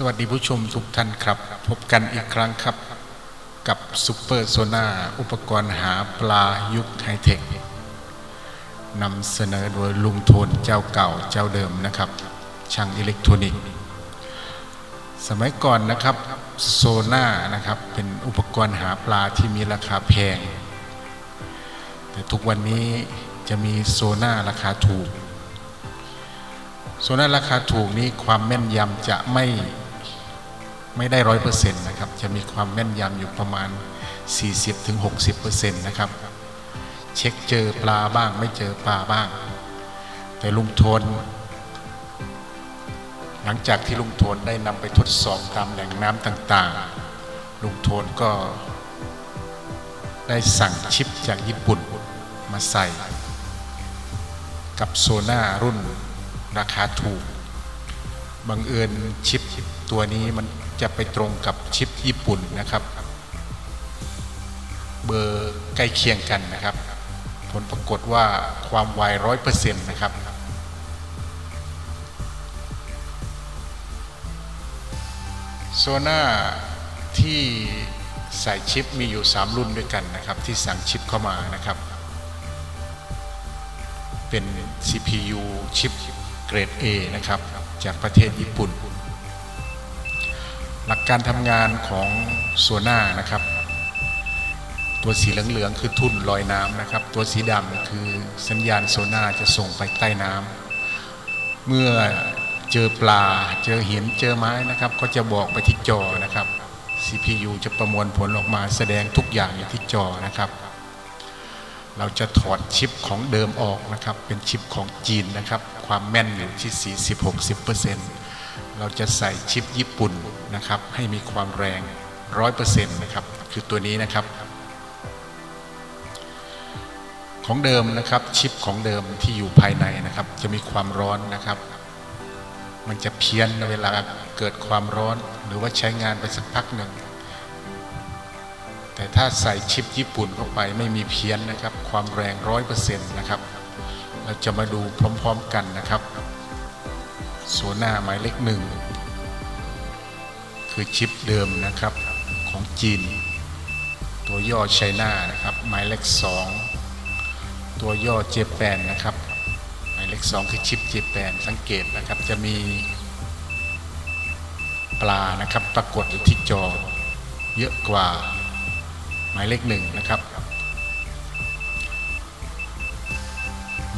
สวัสดีผู้ชมทุกท่านครับ พบกันอีกครั้งครับ กับซูเปอร์โซนาอุปกรณ์หาปลายุคไฮเทคนำเสนอโดยลุงโทนเจ้าเก่าเจ้าเดิมนะครับ ช่างอิเล็กทรอนิกส์ สมัยก่อนนะครับโซน่านะครับเป็นอุปกรณ์หาปลาที่มีราคาแพง แต่ทุกวันนี้จะมีโซน่าราคาถูกโซน่าราคาถูกนี้ความแม่นยำจะไม่ ไม่ได้ร้อยเปอร์เซ็นต์นะครับจะมีความแม่นยำอยู่ประมาณ 40-60%นะครับเช็คเจอปลาบ้างไม่เจอปลาบ้าง แต่ลุงโทน หลังจากที่ลุงโทนได้นำไปทดสอบตามแหล่งน้ำต่างๆ ลุงโทนก็ได้สั่งชิปจากญี่ปุ่นมาใส่ กับโซน่ารุ่นราคาถูกบังเอิญชิปตัวนี้มัน จะไปตรงกับชิปญี่ปุ่นนะครับ เบอร์ใกล้เคียงกันนะครับ ผลปรากฏว่าความไวร้อยเปอร์เซ็นต์นะครับ โซน่าที่ใส่ชิปมีอยู่ 3 รุ่นด้วยกันนะครับ ที่สั่งชิปเข้ามานะครับ เป็น CPU ชิปเกรด A นะครับ จากประเทศญี่ปุ่น หลักการทำงานของโซน่านะครับ ตัวสีเหลืองๆคือทุ่นลอยน้ำนะครับ ตัวสีดำคือสัญญาณโซน่าจะส่งไปใต้น้ำเมื่อเจอปลาเจอหินเจอไม้นะครับ ก็จะบอกไปที่จอนะครับ CPU จะประมวลผลออกมาแสดงทุกอย่างอยู่ที่จอนะครับ เราจะถอดชิปของเดิมออกนะครับ เป็นชิปของจีนนะครับ ความแม่นอยู่ที่4 0 6 0 เราจะใส่ชิปญี่ปุ่นนะครับให้มีความแรง 100%นะครับคือตัวนี้นะครับ ของเดิมนะครับชิปของเดิมที่อยู่ภายในนะครับ จะมีความร้อนนะครับ มันจะเพี้ยนเวลาเกิดความร้อน หรือว่าใช้งานไปสักพักหนึ่งแต่ถ้าใส่ชิปญี่ปุ่นเข้าไปไม่มีเพี้ยนนะครับ ความแรงร้อยเปอร์เซ็นต์นะครับ เราจะมาดูพร้อมๆกันนะครับ โซน่าหมายเลขหนึ่งคือชิปเดิมนะครับของจีน ตัวย่อไชน่านะครับหมายเลขสองตัวย่อเจแปนนะครับหมายเลขสองคือชิปเจแปนสังเกตนะครับจะมีปลานะครับปรากฏอยู่ที่จอเยอะกว่าหมายเลขหนึ่งนะครับ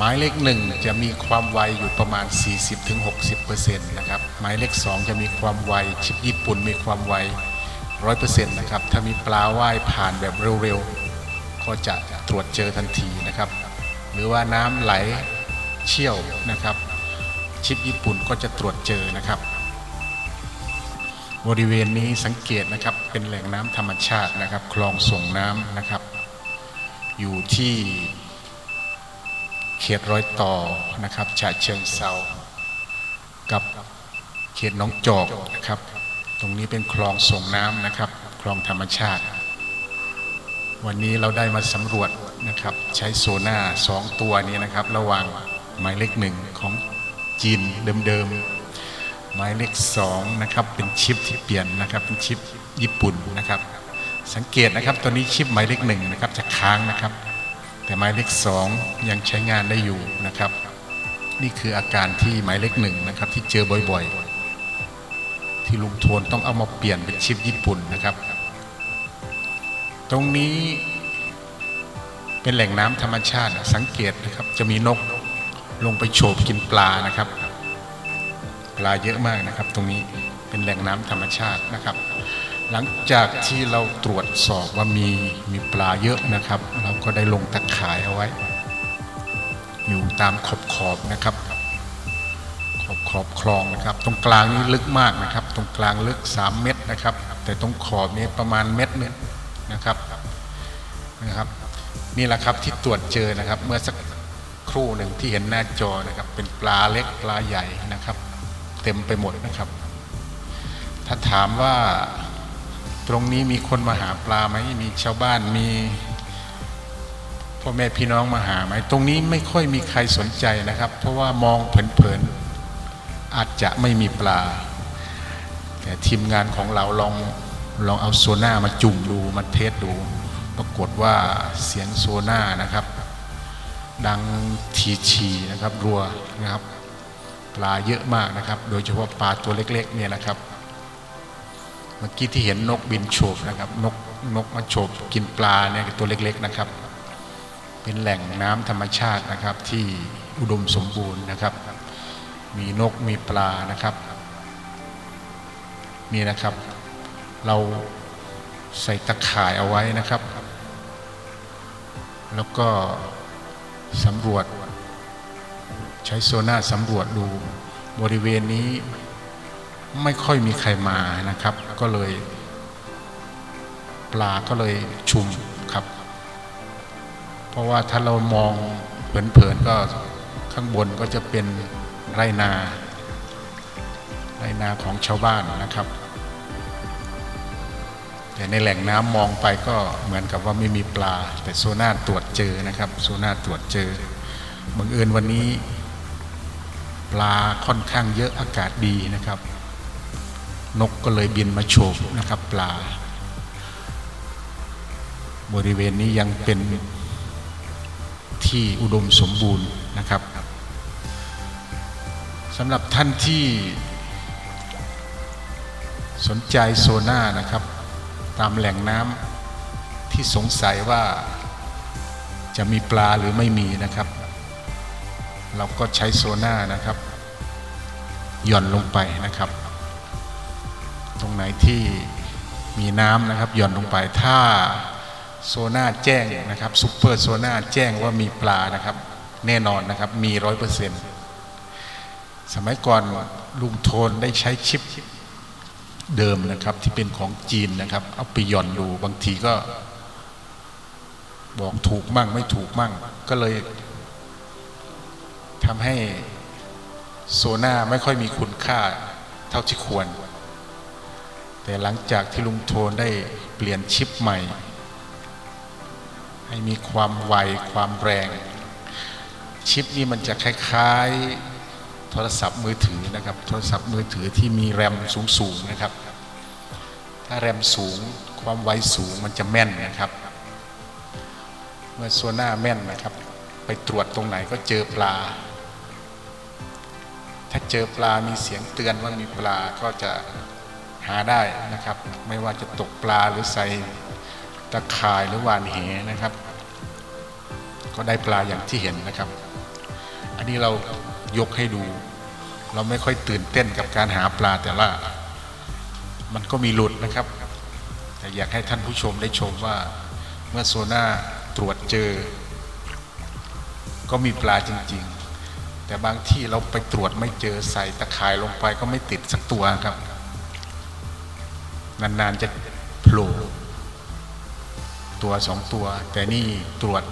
หมายเลขหนึ่งจะมีความไวอยู่ประมาณ 40-60%นะครับหมายเลขสองจะมีความไวชิปญี่ปุ่นมีความไว 100%นะครับถ้ามีปลาว่ายผ่านแบบเร็วๆ ก็จะตรวจเจอทันทีนะครับ หรือว่าน้ำไหลเชี่ยวนะครับ ชิปญี่ปุ่นก็จะตรวจเจอนะครับ บริเวณนี้สังเกตนะครับเป็นแหล่งน้ำธรรมชาตินะครับ คลองส่งน้ำนะครับ อยู่ที่ เขตร้อยต่อนะครับฉะเชิงเซากับเขตน้องจอกนะครับ ตรงนี้เป็นคลองส่งน้ำนะครับ คลองธรรมชาติ วันนี้เราได้มาสำรวจนะครับ ใช้โซน่าสองตัวนี้นะครับ ระหว่างหมายเลขหนึ่งของจีนเดิมๆหมายเลขสองนะครับเป็นชิปที่เปลี่ยนนะครับเป็นชิปญี่ปุ่นนะครับ สังเกตนะครับตัวนี้ชิปหมายเลขหนึ่งนะครับจะค้างนะครับ แต่หมายเลขสองยังใช้งานได้อยู่นะครับ นี่คืออาการที่หมายเลขหนึ่งนะครับที่เจอบ่อยๆ ที่ลุงโทนต้องเอามาเปลี่ยนเป็นชิปญี่ปุ่นนะครับ ตรงนี้เป็นแหล่งน้ำธรรมชาติสังเกตนะครับ จะมีนกลงไปโฉบกินปลานะครับ ปลาเยอะมากนะครับ ตรงนี้เป็นแหล่งน้ำธรรมชาตินะครับ หลังจากที่เราตรวจสอบว่ามีมีปลาเยอะนะครับ เราก็ได้ลงตะข่ายเอาไว้ อยู่ตามขอบขอบนะครับ ขอบขอบคลองนะครับ ตรงกลางนี้ลึกมากนะครับ ตรงกลางลึก 3 เมตรนะครับ แต่ตรงขอบนี้ประมาณเม็ดหนึงนะครับนะครับนี่แหละครับที่ตรวจเจอนะครับ เมื่อสักครู่หนึ่งที่เห็นหน้าจอนะครับ เป็นปลาเล็กปลาใหญ่นะครับ เต็มไปหมดนะครับ ถ้าถามว่า ตรงนี้มีคนมาหาปลาไหมมีชาวบ้านมีพ่อแม่พี่น้องมาหาไหมตรงนี้ไม่ค่อยมีใครสนใจนะครับ เพราะว่ามองเผินๆอาจจะไม่มีปลา แต่ทีมงานของเราลองลองเอาโซน่ามาจุ่มดูมาเทสดู ปรากฏว่าเสียงโซน่านะครับ ดังทีชีนะครับรัวนะครับ ปลาเยอะมากนะครับ โดยเฉพาะปลาตัวเล็กๆเนี่ยนะครับ เมื่อกี้ที่เห็นนกบินโฉบนะครับ นกนกมาโฉบกินปลาเนี่ยตัวเล็ก ๆนะครับ เป็นแหล่งน้ำธรรมชาตินะครับที่อุดมสมบูรณ์นะครับ มีนกมีปลานะครับนี่นะครับ เราใส่ตะข่ายเอาไว้นะครับ แล้วก็สำรวจ ใช้โซน่าสำรวจดูบริเวณนี้ ไม่ค่อยมีใครมานะครับ ก็เลย ปลาก็เลยชุมครับ เพราะว่าถ้าเรามองเผินๆก็ข้างบนก็จะเป็นไรนาไรนาของชาวบ้านนะครับ แต่ในแหล่งน้ำมองไปก็เหมือนกับว่าไม่มีปลา แต่โซน่าตรวจเจอนะครับโซน่าตรวจเจอบังเอิญวันนี้ ปลาค่อนข้างเยอะอากาศดีนะครับ นกก็เลยบินมาโฉบนะครับปลา บริเวณนี้ยังเป็นที่อุดมสมบูรณ์นะครับสำหรับท่านที่สนใจโซน่านะครับ ตามแหล่งน้ำที่สงสัยว่าจะมีปลาหรือไม่มีนะครับ เราก็ใช้โซน่านะครับ หย่อนลงไปนะครับ ไหนที่มีน้ำนะครับหย่อนลงไปถ้าโซน่าแจ้งนะครับซูเปอร์โซน่าแจ้งว่ามีปลานะครับ แน่นอนนะครับมีร้อยเปอร์เซ็นต์สมัยก่อนลุงโทนได้ใช้ชิปเดิมนะครับที่เป็นของจีนนะครับ เอาไปหย่อนดูบางทีก็ บอกถูกมั่งไม่ถูกมั่ง ก็เลยทำให้โซน่าไม่ค่อยมีคุณค่าเท่าที่ควร แต่หลังจากที่ลุงโทนได้เปลี่ยนชิปใหม่ ให้มีความไวความแรง ชิปนี้มันจะคล้าย ๆ โทรศัพท์มือถือนะครับ โทรศัพท์มือถือที่มีแรมสูงๆนะครับ ถ้าแรมสูงความไวสูงมันจะแม่นนะครับ เมื่อโซน่าแม่นนะครับ ไปตรวจตรงไหนก็เจอปลา ถ้าเจอปลามีเสียงเตือนว่ามีปลาก็จะาได้นะครับ ไม่ว่าจะตกปลาหรือใส่ตะข่ายหรือหวานเหนะครับ ก็ได้ปลาอย่างที่เห็นนะครับ อันนี้เรายกให้ดู เราไม่ค่อยตื่นเต้นกับการหาปลาแต่ว่ามันก็มีหลุดนะครับ แต่อยากให้ท่านผู้ชมได้ชมว่าเมื่อโซน่าตรวจเจอ ก็มีปลาจริง ๆ แต่บางที่เราไปตรวจไม่เจอใส่ตะข่ายลงไปก็ไม่ติดสักตัวครับ นานๆจะโผล่ตัวสองตัว แต่นี่ตรวจ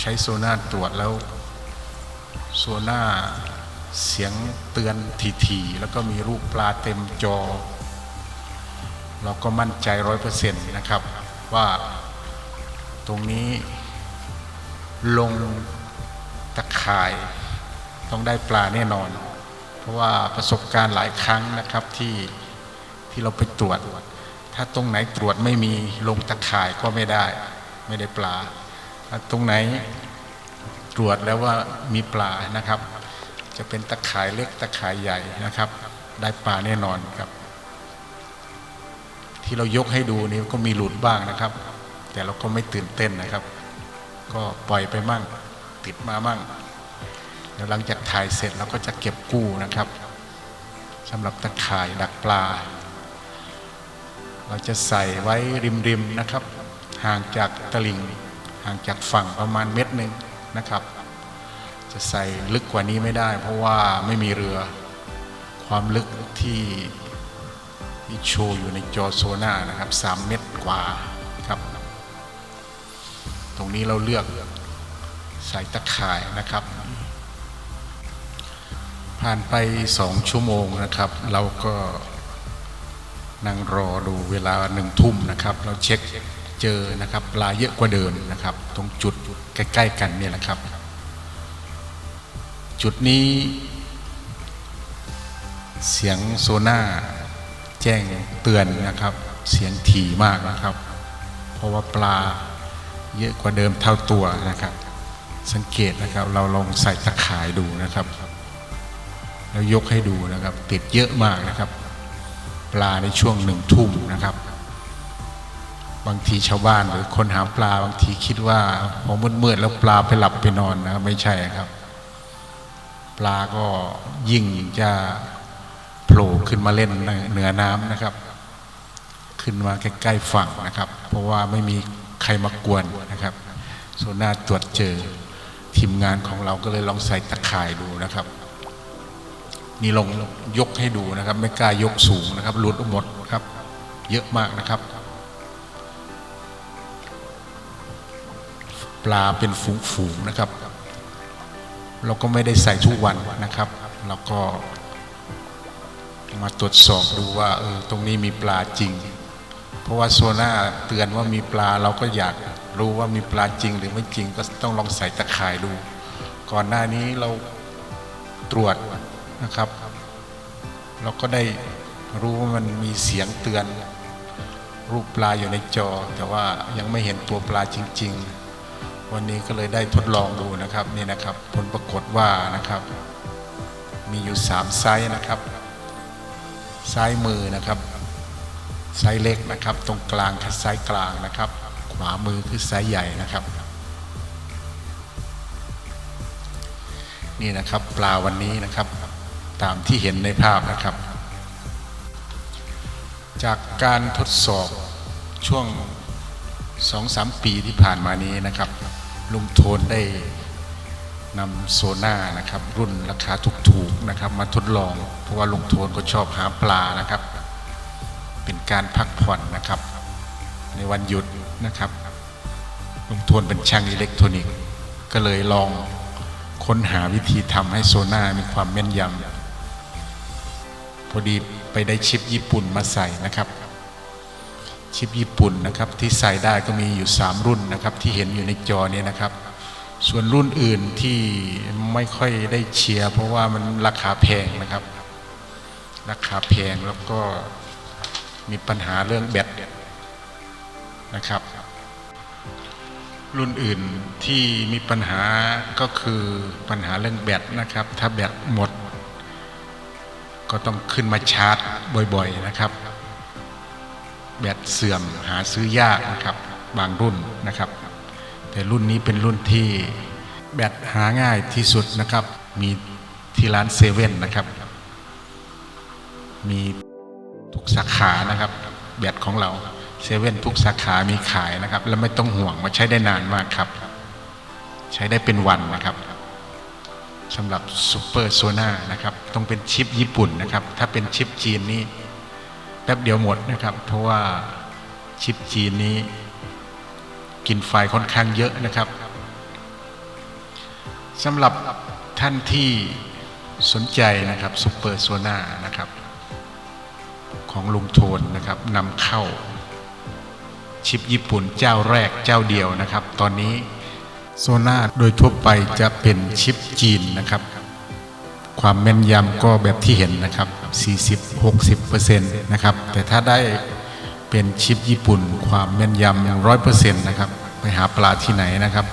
ใช้โซน่าตรวจแล้ว โซน่าเสียงเตือนทีๆแล้วก็มีรูปปลาเต็มจอ เราก็มั่นใจร้อยเปอร์เซ็นต์นะครับ ว่าตรงนี้ลงตะข่ายต้องได้ปลาแน่นอน เพราะว่าประสบการณ์หลายครั้งนะครับที่ ที่เราไปตรวจ ถ้าตรงไหนตรวจไม่มีลงตะข่ายก็ไม่ได้ ไม่ได้ปลาตรงไหนตรวจแล้วว่ามีปลานะครับ จะเป็นตะข่ายเล็กตะข่ายใหญ่นะครับ ได้ปลาแน่นอนครับ ที่เรายกให้ดูนี่ก็มีหลุดบ้างนะครับ แต่เราก็ไม่ตื่นเต้นนะครับ ก็ปล่อยไปมั่งติดมามั่งเดี๋ยวหลังจากถ่ายเสร็จเราก็จะเก็บกู้นะครับสำหรับตะข่ายดักปลา เราจะใส่ไว้ริมๆนะครับ ห่างจากตลิ่ง ห่างจากฝั่งประมาณเม็ดหนึ่งนะครับ จะใส่ลึกกว่านี้ไม่ได้ เพราะว่าไม่มีเรือความลึกที่ที่โชว์อยู่ในจอโซน่านะครับ 3 เมตรกว่าครับ ตรงนี้เราเลือกใส่ตะข่ายนะครับ ผ่านไปสองชั่วโมงนะครับ เราก็ นั่งรอดูเวลาหนึ่งทุ่มนะครับ เราเช็คเจอนะครับปลาเยอะกว่าเดิมนะครับ ตรงจุดใกล้ๆกันเนี่ยแหละครับ จุดนี้ เสียงโซน่าแจ้งเตือนนะครับ เสียงถี่มากนะครับ เพราะว่าปลาเยอะกว่าเดิมเท่าตัวนะครับ สังเกตนะครับ เราลองใส่ตะข่ายดูนะครับ แล้วยกให้ดูนะครับ ติดเยอะมากนะครับ ปลาในช่วงหนึ่งทุ่มนะครับ บางทีชาวบ้านหรือคนหาปลาบางทีคิดว่าพอมืดๆแล้วปลาไปหลับไปนอนนะครับไม่ใช่ครับ ปลาก็ยิ่งจะโผล่ขึ้นมาเล่นเหนือน้ำนะครับ ขึ้นมาใกล้ๆฝั่งนะครับ เพราะว่าไม่มีใครมากวนนะครับโซน่าตรวจเจอทีมงานของเราก็เลยลองใส่ตะข่ายดูนะครับ นี่ลงยกให้ดูนะครับ ไม่กล้ายกสูงนะครับหลุดหมดครับ เยอะมากนะครับ ปลาเป็นฝูงๆนะครับ เราก็ไม่ได้ใส่ทุกวันนะครับเราก็มาตรวจสอบดูว่าเออตรงนี้มีปลาจริง เพราะว่าโซน่าเตือนว่ามีปลาเราก็อยากรู้ว่ามีปลาจริงหรือไม่จริงก็ต้องลองใส่ตะข่ายดู ก่อนหน้านี้เราตรวจ นะครับ เราก็ได้รู้ว่ามันมีเสียงเตือน รูปปลาอยู่ในจอ แต่ว่ายังไม่เห็นตัวปลาจริง ๆ วันนี้ก็เลยได้ทดลองดูนะครับนี่นะครับ ผลปรากฏว่านะครับ มีอยู่สามไซส์นะครับซ้ายมือนะครับไซส์เล็กนะครับ ตรงกลางคือไซส์กลางนะครับ ขวามือคือไซส์ใหญ่นะครับนี่นะครับปลาวันนี้นะครับ ตามที่เห็นในภาพนะครับ จากการทดสอบช่วงสองสามปีที่ผ่านมานี้นะครับ ลุงโทนได้นำโซน่านะครับ รุ่นราคาถูกๆนะครับ มาทดลอง เพราะว่าลุงโทนก็ชอบหาปลานะครับ เป็นการพักผ่อนนะครับ ในวันหยุดนะครับ ลุงโทนเป็นช่างอิเล็กทรอนิกส์ ก็เลยลองค้นหาวิธีทำให้โซน่ามีความแม่นยำ พอดีไปได้ชิปญี่ปุ่นมาใส่นะครับ ชิปญี่ปุ่นนะครับที่ใส่ได้ก็มีอยู่ 3 รุ่นนะครับที่เห็นอยู่ในจอเนี้นะครับ ส่วนรุ่นอื่นที่ไม่ค่อยได้เชียร์เพราะว่ามันราคาแพงนะครับ ราคาแพงแล้วก็มีปัญหาเรื่องแบตนะครับ รุ่นอื่นที่มีปัญหาก็คือปัญหาเรื่องแบตนะครับ ถ้าแบตหมด ก็ต้องขึ้นมาชาร์จบ่อยๆนะครับ แบตเสื่อมหาซื้อยากนะครับ บางรุ่นนะครับ แต่รุ่นนี้เป็นรุ่นที่แบตหาง่ายที่สุดนะครับ มีที่ร้านเซเว่นนะครับ มีทุกสาขานะครับ แบตของเราเซเว่นทุกสาขามีขายนะครับ แล้วไม่ต้องห่วงว่าใช้ได้นานมากครับ ใช้ได้เป็นวันนะครับ สำหรับซูเปอร์โซน่านะครับต้องเป็นชิปญี่ปุ่นนะครับ ถ้าเป็นชิปจีนนี่แป๊บเดียวหมดนะครับ เพราะว่าชิปจีนนี้ กินไฟค่อนข้างเยอะนะครับสำหรับท่านที่สนใจนะครับซูเปอร์โซน่านะครับ ของลุงโทนนะครับนำเข้า ชิปญี่ปุ่นเจ้าแรกเจ้าเดียวนะครับ ตอนนี้ โซน่าโดยทั่วไปจะเป็นชิปจีนนะครับ ความแม่นยำก็แบบที่เห็นนะครับ 40-60%นะครับ แต่ถ้าได้เป็นชิปญี่ปุ่น ความแม่นยำ100%นต์นะครับ ไปหาปลาที่ไหนนะครับ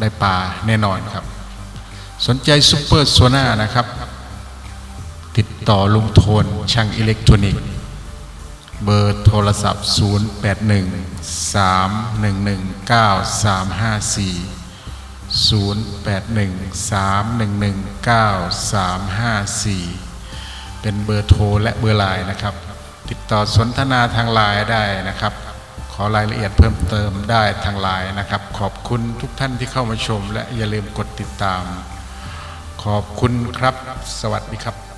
ได้ปลาแน่นอนครับ สนใจซูเปอร์โซน่านะครับ ติดต่อลุงโทนช่างอิเล็กทรอนิกส์เบอร์โทรศัพท์ 0813119354 0813119354 เป็นเบอร์โทรและเบอร์ไลน์นะครับ ติดต่อสนทนาทางไลน์ได้นะครับ ขอรายละเอียดเพิ่มเติมได้ทางไลน์นะครับ ขอบคุณทุกท่านที่เข้ามาชม และอย่าลืมกดติดตาม ขอบคุณครับ สวัสดีครับ